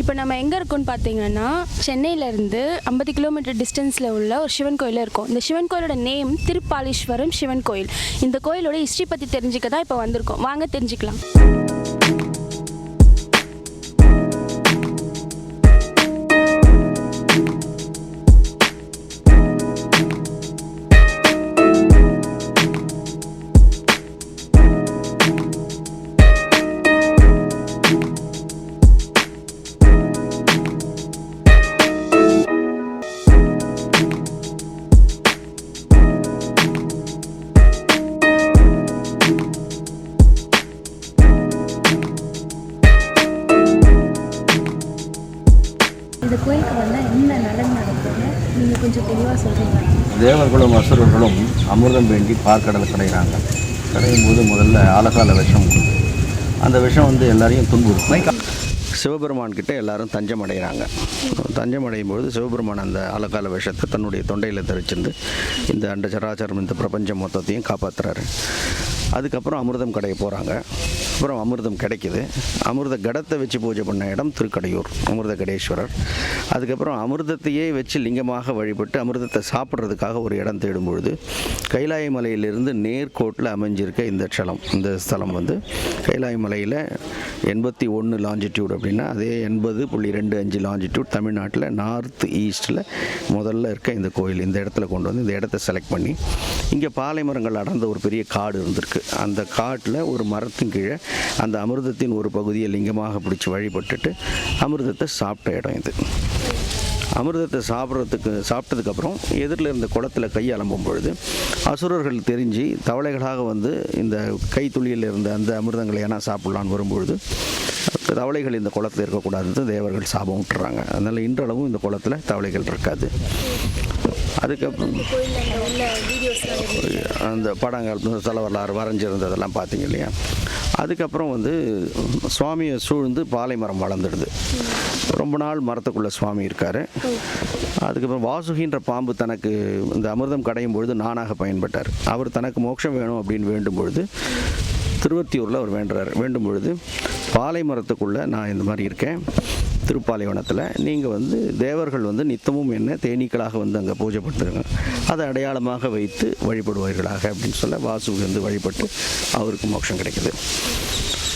இப்போ நம்ம எங்கே இருக்கோம்னு பார்த்தீங்கன்னா சென்னையிலேருந்து ஐம்பது கிலோமீட்டர் டிஸ்டன்ஸில் உள்ள ஒரு சிவன் கோயில் இருக்கும். இந்த சிவன் கோயிலோட நேம் திருப்பாலீஸ்வரம் சிவன் கோயில். இந்த கோயிலோட ஹிஸ்ட்ரி பற்றி தெரிஞ்சுக்க தான் இப்போ வந்திருக்கோம். வாங்க தெரிஞ்சுக்கலாம். இந்த கோயிலுக்கு வந்தால் என்ன நலன் நடக்குதுன்னு நீங்கள் கொஞ்சம் தெளிவாக சொல்கிறீங்களா தேவர்களும் அசுரர்களும் அமிர்தம் வேண்டி பார்க்கடலை கடைகிறாங்க கடையும் போது முதல்ல ஆலகால விஷம் உண்டு. அந்த விஷம் வந்து எல்லாரையும் துன்புறுத்தும். சிவபெருமான் கிட்ட எல்லாரும் தஞ்சம் அடைகிறாங்க தஞ்சம் அடையும் பொழுது சிவபெருமான் அந்த ஆலகால விஷத்தை தன்னுடைய தொண்டையில் தெரிச்சிருந்து இந்த அண்ட சராச்சரம் இந்த பிரபஞ்சம் மொத்தத்தையும் காப்பாற்றுறாரு அதுக்கப்புறம் அமிர்தம் கடைய போகிறாங்க அப்புறம் அமிர்தம் கிடைக்கிது. அமிர்த கடத்தை வச்சு பூஜை பண்ண இடம் திருக்கடையூர் அமிர்த கடேஸ்வரர். அதுக்கப்புறம் அமிர்தத்தையே வச்சு லிங்கமாக வழிபட்டு அமிர்தத்தை சாப்பிட்றதுக்காக ஒரு இடம் தேடும் பொழுது கைலாய மலையிலிருந்து நேர்கோட்டில் அமைஞ்சிருக்க இந்த ஸ்தலம் இந்த ஸ்தலம் வந்து. கைலாய மலையில் எண்பத்தி ஒன்று லாஞ்சிடியூட் அப்படின்னா அதே எண்பது புள்ளி ரெண்டு அஞ்சு லாஞ்சிடியூட் தமிழ்நாட்டில் நார்த் ஈஸ்ட்டில் முதல்ல இருக்க இந்த கோயில் இந்த இடத்துல கொண்டு வந்து இந்த இடத்த செலக்ட் பண்ணி இங்கே பாலை மரங்கள் அடர்ந்த ஒரு பெரிய காடு இருந்திருக்கு. அந்த காட்டில் ஒரு மரத்தின் கீழே அந்த அமிர்தத்தின் ஒரு பகுதியை லிங்கமாக பிடிச்சி வழிபட்டுட்டு அமிர்தத்தை சாப்பிட்ட இடம் இது. அமிர்தத்தை சாப்பிட்றதுக்கு சாப்பிட்டதுக்கப்புறம் எதிரில் இருந்த குளத்தில் கை அலம்பும் பொழுது அசுரர்கள் தெரிஞ்சு தவளைகளாக வந்து இந்த கைத்துளியில் இருந்த அந்த அமிர்தங்களை ஏன்னா சாப்பிட்லான்னு வரும்பொழுது தவளைகள் இந்த குளத்தில் இருக்கக்கூடாதுன்னு தேவர்கள் சாபம் விட்டுறாங்க. அதனால் இன்றளவும் இந்த குளத்தில் தவளைகள் இருக்காது. அதுக்கப்புறம் அந்த படங்கள் தல வரலாறு வரைஞ்சிருந்ததெல்லாம் பார்த்தீங்க இல்லையா? அதுக்கப்புறம் வந்து சுவாமியை சூழ்ந்து பாலை மரம் வளர்ந்துடுது. ரொம்ப நாள் மரத்துக்குள்ளே சுவாமி இருக்கார். அதுக்கப்புறம் வாசுகின்ற பாம்பு தனக்கு இந்த அமிர்தம் கடையும் பொழுது நானாக பயன்பட்டார். அவர் தனக்கு மோட்சம் வேணும் அப்படின்னு வேண்டும் பொழுது திருவத்தியூரில் அவர் வேண்டுறார். வேண்டும் பொழுது பாலை மரத்துக்குள்ளே நான் இந்த மாதிரி இருக்கேன். திருப்பாலைவனத்தில் நீங்கள் வந்து தேவர்கள் வந்து நித்தமும் என்ன தேனீக்களாக வந்து அங்கே பூஜை பண்ணுறாங்க அதை அடையாளமாக வைத்து வழிபடுவார்களாக அப்படின்னு சொல்ல வாசுகி வந்து வழிபட்டு அவருக்கு மோட்சம் கிடைக்குது.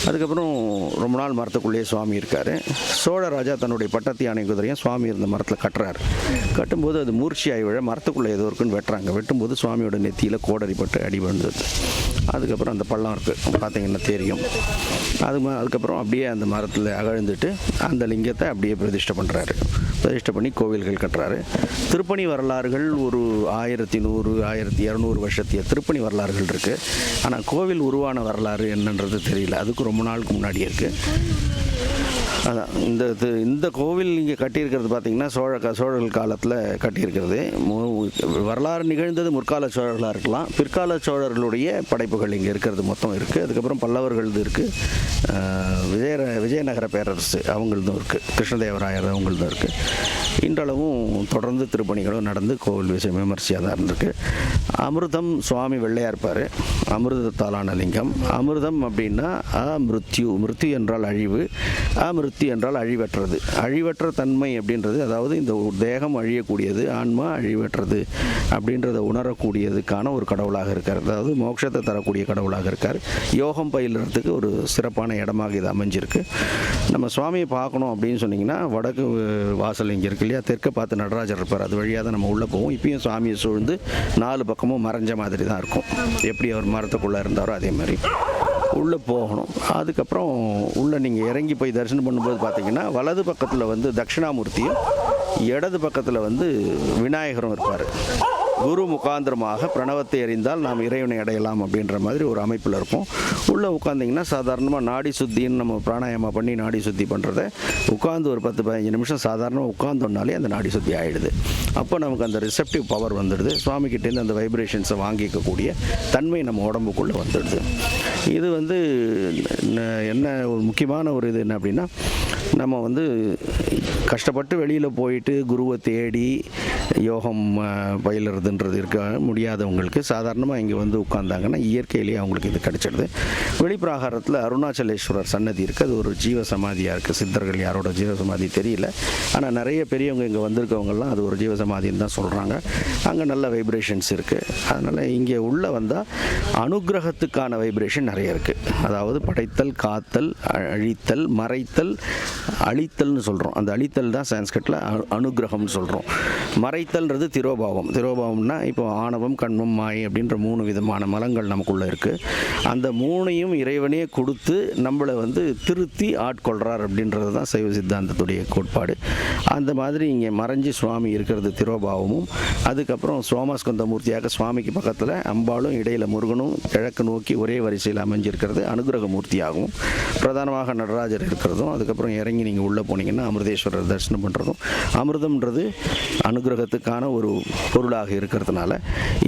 அதுக்கப்புறம் ரொம்ப நாள் மரத்துக்குள்ளேயே சுவாமி இருக்கார். சோழராஜா தன்னுடைய பட்டத்து யானை குதிரையும் சுவாமி இருந்த மரத்தில் கட்டுறாரு. கட்டும்போது அது மூர்ச்சியாகி விழ மரத்துக்குள்ளே ஏதோ இருக்குன்னு வெட்டுறாங்க. வெட்டும்போது சுவாமியோட நெத்தியில் கோடரிப்பட்டு அடி விழுந்தது. அதுக்கப்புறம் அந்த பள்ளம் இருக்குது பார்த்தீங்கன்னா தெரியும். அது ம- அதுக்கப்புறம் அப்படியே அந்த மரத்தில் அகழ்ந்துட்டு அந்த லிங்கத்தை அப்படியே பிரதிஷ்டை பண்ணுறாரு பிரதிஷ்டை பண்ணி கோவில்கள் கட்டுறாரு. திருப்பணி வரலாறுகள் ஒரு ஆயிரத்தி நூறு ஆயிரத்தி இரநூறு வருஷத்திய திருப்பணி வரலாறுகள் இருக்குது ஆனால் கோவில் உருவான வரலாறு என்னன்றது தெரியல. அதுக்கு ரொம்ப நாளுக்கு முன்னாடி இருக்குது அதான். இந்த இது இந்த கோவில் இங்கே கட்டியிருக்கிறது பார்த்தீங்கன்னா சோழ சோழர்கள் காலத்தில் கட்டியிருக்கிறது. வரலாறு நிகழ்ந்தது முற்கால சோழர்களாக இருக்கலாம். பிற்கால சோழர்களுடைய படைப்புகள் இங்கே இருக்கிறது மொத்தம் இருக்குது அதுக்கப்புறம் பல்லவர்களது இருக்குது விஜய விஜயநகர பேரரசு அவங்களதும் இருக்குது கிருஷ்ணதேவராயர் அவங்களதும் இருக்குது இன்றளவும் தொடர்ந்து திருப்பணிகளும் நடந்து கோவில் விஷயம் விமர்சையாக தான் இருந்திருக்கு. அமிர்தம் சுவாமி வெள்ளையாக இருப்பார். அமிர்தத்தாலான லிங்கம். அமிர்தம் அப்படின்னா அமிருத்யு மிருத்யு. என்றால் அழிவு. அமிருத்யு என்றால் அழிவற்றது. அழிவற்ற தன்மை அப்படின்றது அதாவது இந்த தேகம் அழியக்கூடியது ஆன்மா அழிவற்றது அப்படின்றத உணரக்கூடியதுக்கான ஒரு கடவுளாக இருக்கார். அதாவது மோட்சத்தை தரக்கூடிய கடவுளாக இருக்கார். யோகம் பயிலுறதுக்கு ஒரு சிறப்பான இடமாக இது அமைஞ்சிருக்கு. நம்ம சுவாமியை பார்க்கணும் அப்படின்னு சொன்னீங்கன்னா வடக்கு வாசல் இங்கே இருக்கு இல்லையா? தெற்க பார்த்து நடராஜர் இருப்பார். அது வழியாக தான் நம்ம உள்ளே போவோம். இப்பயும் சுவாமியை சூழ்ந்து நாலு பக்கமும் மறைஞ்ச மாதிரி தான் இருக்கும். எப்படி அவர் மரத்துக்குள்ளே இருந்தாரோ அதே மாதிரி. உள்ளே போகணும். அதுக்கப்புறம் உள்ளே நீங்கள் இறங்கி போய் தரிசனம் பண்ணும்போது பார்த்தீங்கன்னா வலது பக்கத்தில் வந்து தட்சிணாமூர்த்தியும் இடது பக்கத்தில் வந்து விநாயகரும் இருப்பார். குரு முகாந்திரமாக பிரணவத்தை அறிந்தால் நாம் இறைவனை அடையலாம் அப்படின்ற மாதிரி ஒரு அமைப்பில் இருப்போம். உள்ளே உட்காந்திங்கன்னா சாதாரணமாக நாடி சுத்தின்னு நம்ம பிராணாயமா பண்ணி நாடி சுத்தி பண்ணுறத உட்காந்து ஒரு பத்து பதினஞ்சு நிமிஷம் சாதாரணமாக உட்காந்தோன்னாலே அந்த நாடி சுத்தி ஆகிடுது அப்போ நமக்கு அந்த ரிசெப்டிவ் பவர் வந்துடுது. சுவாமிகிட்டேருந்து அந்த வைப்ரேஷன்ஸை வாங்கிக்கக்கூடிய தன்மை நம்ம உடம்புக்குள்ளே வந்துடுது. இது வந்து என்ன ஒரு முக்கியமான ஒரு இது என்ன அப்படின்னா நம்ம வந்து கஷ்டப்பட்டு வெளியில் போயிட்டு குருவை தேடி யோகம் பயிலுறதுன்றது இருக்க முடியாதவங்களுக்கு சாதாரணமாக இங்கே வந்து உட்காந்தாங்கன்னா இயற்கையிலேயே அவங்களுக்கு இது கிடைச்சிடுது. வெளிப்பிராகாரத்தில் அருணாச்சலேஸ்வரர் சன்னதி இருக்குது அது ஒரு ஜீவ சமாதியாக இருக்குது சித்தர்கள் யாரோட ஜீவ சமாதி தெரியல. ஆனால் நிறைய பெரியவங்க இங்கே வந்திருக்கவங்கலாம் அது ஒரு ஜீவ சமாதின்னு தான் சொல்கிறாங்க அங்கே நல்ல வைப்ரேஷன்ஸ் இருக்குது அதனால் இங்கே உள்ளே வந்தால் அனுக்கிரகத்துக்கான வைப்ரேஷன் நிறைய இருக்குது அதாவது படைத்தல் காத்தல் அழித்தல் மறைத்தல் அழித்தல்னு சொல்கிறோம் அந்த அழித்தல் தான் சான்ஸ்கிரிட்டில் அனுகிரகம்னு சொல்கிறோம் மறைத்தல்ன்றது திரோபாவம். திரோபாவம்னா இப்போ ஆணவம் கண்மம் மாயை அப்படின்ற மூணு விதமான மலங்கள் நமக்குள்ளே இருக்குது அந்த மூணையும் இறைவனே கொடுத்து நம்மளை வந்து திருத்தி ஆட்கொள்கிறார் அப்படின்றது தான் சைவ சித்தாந்தத்துடைய கோட்பாடு. அந்த மாதிரி இங்கே மறைஞ்சு சுவாமி இருக்கிறது திரோபாவமும் அதுக்கப்புறம் சோமஸ்கந்த மூர்த்தியாக சுவாமிக்கு பக்கத்தில் அம்பாளும் இடையில் முருகனும் கிழக்கு நோக்கி ஒரே வரிசையில் அமைஞ்சிருக்கிறது அனுகிரக மூர்த்தியாகவும் பிரதானமாக நடராஜர் இருக்கிறதும் அதுக்கப்புறம் இறங்கி நீங்கள் உள்ளே போனீங்கன்னா அமிர்தேஸ்வரர் தரிசனம் பண்ணுறதும் அமிர்தம்ன்றது அனுகிரகத்துக்கான ஒரு பொருளாக இருக்கிறதுனால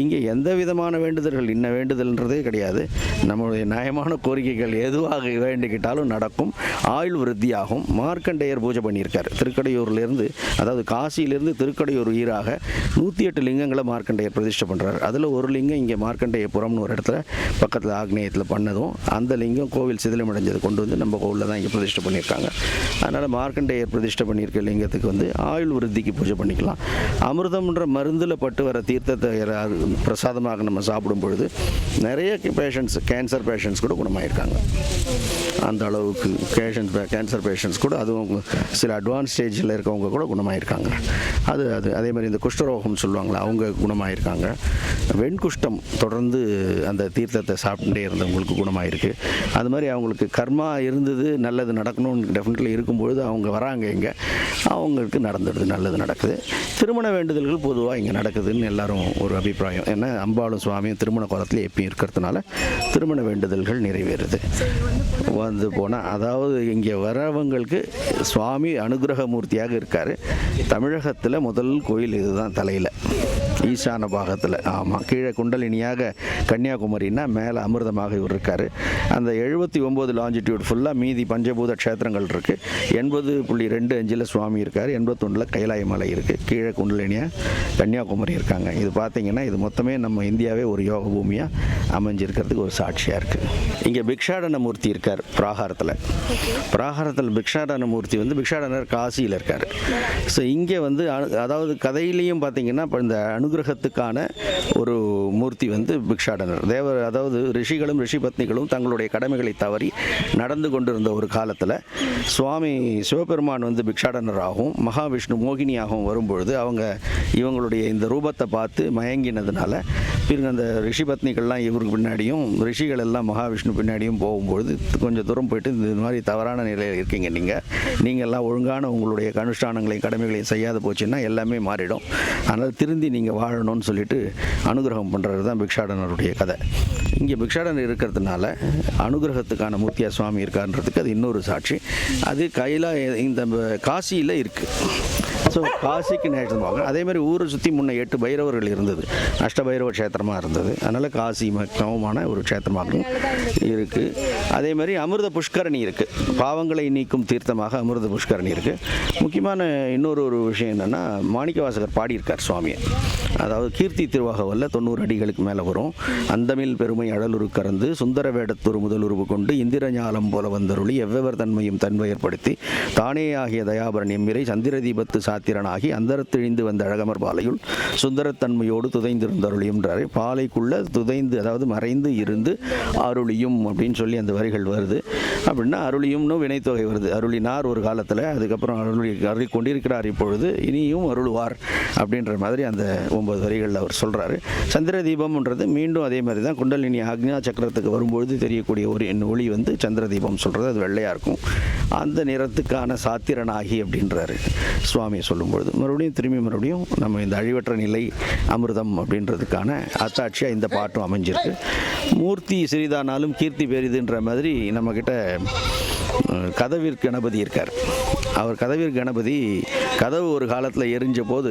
இங்கே எந்த விதமான வேண்டுதல்கள் இன்ன வேண்டுதல்ன்றதே கிடையாது. நம்மளுடைய நியாயமான கோரிக்கைகள் எதுவாக வேண்டிக்கிட்டாலும் நடக்கும். ஆயுள் விருத்தியாகும். மார்க்கண்டேயர் பூஜை பண்ணியிருக்கார். திருக்கடையூர்லேருந்து அதாவது காசியிலேருந்து திருக்கடையூர் ஈராக நூற்றி எட்டு லிங்கங்களை மார்க்கண்டேயர் பிரதிஷ்டை பண்ணுறாரு அதில் ஒரு லிங்கம் இங்கே மார்க்கண்டேயபுரம்னு ஒரு இடத்துல பக்கத்தில் ஆக்னேயத்தில் பண்ணதும் அந்த லிங்கம் கோவில் சிதிலமடைஞ்சது கொண்டு வந்து நம்ம கோவிலில் தான் இங்கே பிரதிஷ்டை பண்ணியிருக்காங்க. அதனால் மார்க்கண்டேயர் பிரதிஷ்டை பண்ணி பண்ணியிருக்க லிங்கத்துக்கு வந்து ஆயுள் விருத்திக்கு பூஜை பண்ணிக்கலாம். அமிர்தம்ன்ற மருந்தில் பட்டு வர தீர்த்தத்தை பிரசாதமாக நம்ம சாப்பிடும் பொழுது நிறைய பேஷண்ட்ஸ் கேன்சர் பேஷண்ட்ஸ் கூட குணமாயிருக்காங்க. அந்த அளவுக்கு பேஷண்ட்ஸ் கேன்சர் பேஷண்ட்ஸ் கூட அதுவும் சில அட்வான்ஸ் ஸ்டேஜில் இருக்கவங்க கூட குணமாயிருக்காங்க. அது அது அதே மாதிரி இந்த குஷ்டரோகம்னு சொல்லுவாங்களா அவங்க குணமாயிருக்காங்க. வெண்குஷ்டம் தொடர்ந்து அந்த தீர்த்தத்தை சாப்பிட்டுட்டே இருந்தவங்களுக்கு குணமாயிருக்கு. அது மாதிரி அவங்களுக்கு கர்மா இருந்தது நல்லது நடக்கணும்னு டெஃபினெட்லி இருக்கும்பொழுது அவங்க வராங்க இங்கே. அவங்களுக்கு நடந்துடுது நல்லது நடக்குது. திருமண வேண்டுதல்கள் பொதுவாக இங்கே நடக்குதுன்னு எல்லாரும் ஒரு அபிப்பிராயம். ஏன்னா அம்பாளும் சுவாமியும் திருமண குளத்தில் எப்பயும் இருக்கிறதுனால திருமண வேண்டுதல்கள் நிறைவேறுது. வந்து போனால் அதாவது இங்கே வரவங்களுக்கு சுவாமி அனுகிரக மூர்த்தியாக இருக்கார். தமிழகத்தில் முதல் கோயில் இதுதான் தலையில். ஈசான பாகத்தில் ஆமாம் கீழே குண்டலினியாக கன்னியாகுமரின்னா மேலே அமிர்தமாக இவர் இருக்கார். அந்த எழுபத்தி ஒம்பது லாஞ்சிடியூட் ஃபுல்லாக மீதி பஞ்சபூத க்ஷேத்திரங்கள் இருக்குது எண்பது புள்ளி ரெண்டு அஞ்சில் சுவாமி இருக்கார் எண்பத்தொன்னில் கைலாய மலை இருக்குது கீழே குண்டலினியாக கன்னியாகுமரி இருக்காங்க. இது பார்த்தீங்கன்னா இது மொத்தமே நம்ம இந்தியாவே ஒரு யோக பூமியாக அமைஞ்சிருக்கிறதுக்கு ஒரு சாட்சியாக இருக்குது இங்கே பிக்ஷாடன மூர்த்தி இருக்கார் பிராகாரத்தில். பிராகாரத்தில் பிக்ஷாடன மூர்த்தி வந்து பிக்ஷாடனர் காசியில் இருக்கார். ஸோ இங்கே வந்து அதாவது கதையிலையும் பார்த்தீங்கன்னா இப்போ இந்த அனுகிரகத்துக்கான ஒரு மூர்த்தி வந்து பிக்ஷாடனர். தேவர் அதாவது ரிஷிகளும் ரிஷி பத்னிகளும் தங்களுடைய கடமைகளை தவறி நடந்து கொண்டிருந்த ஒரு காலத்தில் சுவாமி சிவபெருமான் வந்து பிக்ஷாடனராகவும் மகாவிஷ்ணு மோகினியாகவும் வரும்பொழுது அவங்க இவங்களுடைய இந்த ரூபத்தை பார்த்து மயங்கினதுனால பிறகு அந்த ரிஷி பத்னிகள்லாம் இவருக்கு பின்னாடியும் ரிஷிகள் எல்லாம் மகாவிஷ்ணு பின்னாடியும் போகும்பொழுது கொஞ்சம் தூரம் போயிட்டு இந்த மாதிரி தவறான நிலையில் இருக்கீங்க நீங்கள் நீங்கள் எல்லாம் ஒழுங்கான உங்களுடைய அனுஷ்டானங்களையும் கடமைகளையும் செய்யாத போச்சுன்னா எல்லாமே மாறிடும். அதனால் திருந்தி நீங்கள் வாழணும்னு சொல்லிட்டு அனுகிரகம் பண்ணுறது தான் பிக்ஷாடனருடைய கதை. இங்கே பிக்ஷாடனர் இருக்கிறதுனால அனுகிரகத்துக்கான மூர்த்தியா சுவாமி இருக்கான்றதுக்கு அது இன்னொரு சாட்சி. அது கையில் இந்த காசியில் இருக்குது ஸோ காசிக்கு நேற்று பார்க்கணும் அதே மாதிரி ஊரை சுற்றி முன்ன எட்டு பைரவர்கள் இருந்தது. அஷ்டபைரவ க்ஷேத்திரமாக இருந்தது. அதனால் காசி மக்கமான ஒரு க்ஷேத்திரமாகவும் இருக்குது அதே மாதிரி அமிர்த புஷ்கரணி இருக்குது பாவங்களை நீக்கும் தீர்த்தமாக அமிர்த புஷ்கரணி இருக்குது முக்கியமான இன்னொரு ஒரு விஷயம் என்னென்னா மாணிக்கவாசகர் பாடியிருக்கார் சுவாமியை. அதாவது கீர்த்தி திருவாகவல்ல தொண்ணூறு அடிகளுக்கு மேலே வரும். அந்தமில் பெருமை அழலுரு கறந்து சுந்தர வேடத்தொரு முதலுருவு கொண்டு இந்திர ஞாலம் போல வந்தருளி எவ்வெவர் தன்மையும் தன்மை ஏற்படுத்தி தானே ஆகிய தயாபரன் எம்மிரை சந்திர தீபத்து சாத்திரனாகி அந்தரத்திழிந்து வந்த அழகமர் பாலையுள் சுந்தரத்தன்மையோடு துதைந்திருந்தருளியும்ன்றாரு. பாலைக்குள்ள துதைந்து அதாவது மறைந்து இருந்து அருளியும் அப்படின்னு சொல்லி அந்த வரிகள் வருது. அப்படின்னா அருளியும்னு வினைத்தொகை வருது. அருளினார் ஒரு காலத்தில் அதுக்கப்புறம் அருளி அருளி கொண்டிருக்கிறார் இப்பொழுது இனியும் அருள்வார் அப்படின்ற மாதிரி அந்த ஒன்பது வரிகளில் அவர் சொல்கிறாரு சந்திர தீபம்ன்றது மீண்டும் அதே மாதிரி தான் குண்டலினி அக்னா சக்கரத்துக்கு வரும்பொழுது தெரியக்கூடிய ஒரு என் ஒளி வந்து சந்திர தீபம் சொல்கிறது அது வெள்ளையாக இருக்கும். அந்த நிறத்துக்கான சாத்திரனாகி அப்படின்றாரு. சுவாமி சொல்லும்பொழுது மறுபடியும் திரும்பி மறுபடியும் நம்ம இந்த அழிவற்ற நிலை அமிர்தம் அப்படின்றதுக்கான அத்தாட்சியாக இந்த பாட்டும் அமைஞ்சிருக்கு. மூர்த்தி சிறிதானாலும் கீர்த்தி பெரிதுன்ற மாதிரி நம்மக்கிட்ட கதவீர் கணபதி இருக்கார். அவர் கதவீர் கணபதி கதவு ஒரு காலத்தில் எரிஞ்ச போது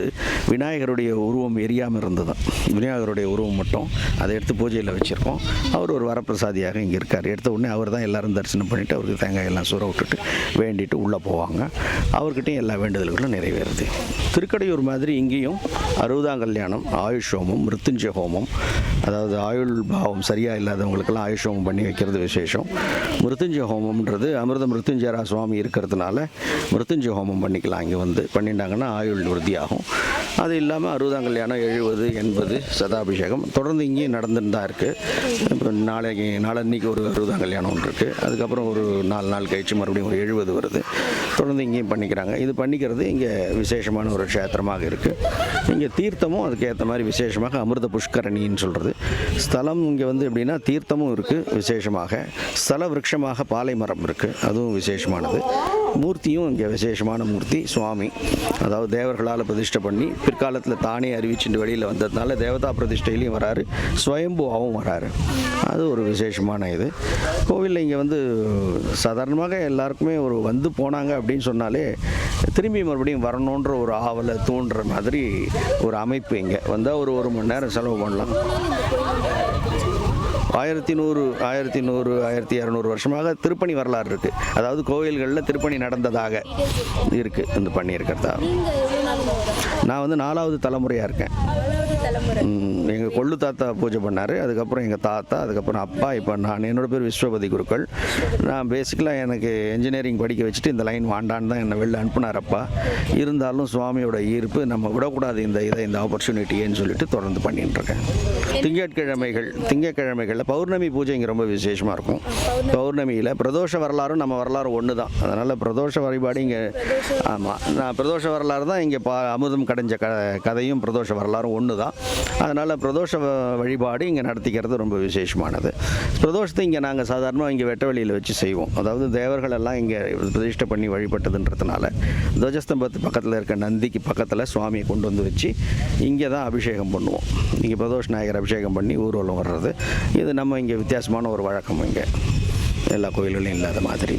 விநாயகருடைய உருவம் எரியாமல் இருந்தது. விநாயகருடைய உருவம் மட்டும் அதை எடுத்து பூஜையில் வச்சுருக்கோம். அவர் ஒரு வரப்பிரசாதியாக இங்கே இருக்கார். எடுத்த உடனே அவர் தான் எல்லோரும் தரிசனம் பண்ணிவிட்டு அவருக்கு தேங்காய் எல்லாம் சுர விட்டுட்டு வேண்டிட்டு உள்ளே போவாங்க. அவர்கிட்டையும் எல்லா வேண்டுதல்களும் நிறைவேறுது. திருக்கடையூர் மாதிரி இங்கேயும் அறுபதாம் கல்யாணம் ஆயுஷ் ஹோமம் மிருத்துஞ்சய ஹோமம் அதாவது ஆயுள் பாவம் சரியாக இல்லாதவங்களுக்கெல்லாம் ஆயுஷ் ஹோமம் பண்ணி வைக்கிறது விசேஷம். மிருத்துஞ்சய ஹோமம்ன்றது அமிர்த மிருத்துஞ்சயரா சுவாமி இருக்கிறதுனால மிருத்துஞ்சய ஹோமம் பண்ணிக்கலாம். இங்கே வந்து பண்ணிட்டாங்கன்னா ஆயுள் விருத்தியாகும். அது இல்லாமல் அறுபதாம் கல்யாணம் எழுபது எண்பது சதாபிஷேகம். தொடர்ந்து இங்கேயும் நடந்துன்னு தான் இருக்குது இப்போ நாளைக்கு நாளன்னைக்கு ஒரு அறுபதாம் கல்யாணம் ஒன்று இருக்குது அதுக்கப்புறம் ஒரு நாலு நாள் கழிச்சு மறுபடியும் ஒரு எழுபது வருது. தொடர்ந்து இங்கேயும் பண்ணிக்கிறாங்க. இது பண்ணிக்கிறது இங்கே விசேஷமான ஒரு க்ஷேத்திரமாக இருக்குது இங்கே தீர்த்தமும் அதுக்கேற்ற மாதிரி விசேஷமாக அமிர்த புஷ்கரணின்னு சொல்கிறது ஸ்தலம் இங்கே வந்து எப்படின்னா தீர்த்தமும் இருக்குது விசேஷமாக. ஸ்தல விருட்சமாக பாலை மரம் இருக்குது அதுவும் விசேஷமானது. மூர்த்தியும் இங்கே விசேஷமான மூர்த்தி சுவாமி. அதாவது தேவர்களால் பிரதிஷ்டை பண்ணி பிற்காலத்தில் தானே அறிவிச்சுட்டு வெளியில் வந்ததுனால தேவதா பிரதிஷ்டையிலையும் வராரு ஸ்வயம்புவாவும் வராரு. அது ஒரு விசேஷமான இது. கோவிலில் இங்கே வந்து சாதாரணமாக எல்லாருக்குமே ஒரு வந்து போனாங்க அப்படின்னு சொன்னாலே திரும்பி மறுபடியும் வரணுன்ற ஒரு ஆவலை தூண்டுற மாதிரி ஒரு அமைப்பு இங்கே. வந்தால் ஒரு ஒரு மணி நேரம் செலவு பண்ணலாம். ஆயிரத்தி நூறு ஆயிரத்தி நூறு ஆயிரத்தி இரநூறு வருஷமாக திருப்பணி வரலாறு இருக்குது அதாவது கோவில்களில் திருப்பணி நடந்ததாக இருக்குது இந்த பண்ணியிருக்கிறதா? நான் வந்து நாலாவது தலைமுறையாக இருக்கேன். எங்கள் கொள்ளு தாத்தா பூஜை பண்ணார். அதுக்கப்புறம் எங்கள் தாத்தா அதுக்கப்புறம் அப்பா இப்போ நான் என்னோட பேர் விஸ்வபதி குருக்கள். நான் பேசிக்கலாக எனக்கு இன்ஜினியரிங் படிக்க வச்சுட்டு இந்த லைன் வாண்டான்னு தான் என்னை வெளில அனுப்புனார் அப்பா. இருந்தாலும் சுவாமியோட ஈர்ப்பு நம்ம விடக்கூடாது இந்த இதை இந்த ஆப்பர்ச்சுனிட்டின்னு சொல்லிட்டு தொடர்ந்து பண்ணிட்டு இருக்கேன். திங்கட்கிழமைகள் திங்கட்கிழமைகளில் பௌர்ணமி பூஜை இங்கே ரொம்ப விசேஷமாக இருக்கும். பௌர்ணமியில் பிரதோஷ வரலாறும் நம்ம வரலாறு ஒன்று தான் அதனால் பிரதோஷ வழிபாடு இங்கே ஆமாம் நான் பிரதோஷ வரலாறு தான் இங்கே பா அமுதம் கடைஞ்ச க கதையும் பிரதோஷ வரலாறும் ஒன்று தான் அதனால் பிரதோஷ வழிபாடு இங்கே நடத்திக்கிறது ரொம்ப விசேஷமானது. பிரதோஷத்தை இங்கே நாங்கள் சாதாரணமாக இங்கே வெட்ட வெளியில் வச்சு செய்வோம். அதாவது தேவர்கள் எல்லாம் இங்கே பிரதிஷ்டை பண்ணி வழிபட்டதுன்றதுனால துவஜஸ்தம்பத்து பக்கத்தில் இருக்க நந்திக்கு பக்கத்தில் சுவாமியை கொண்டு வந்து வச்சு இங்கே தான் அபிஷேகம் பண்ணுவோம். இங்கே பிரதோஷ நாயகர் அபிஷேகம் பண்ணி ஊர்வலம் வர்றது. இது நம்ம இங்கே வித்தியாசமான ஒரு வழக்கம் இங்கே. எல்லா கோயில்களையும் இல்லாத மாதிரி.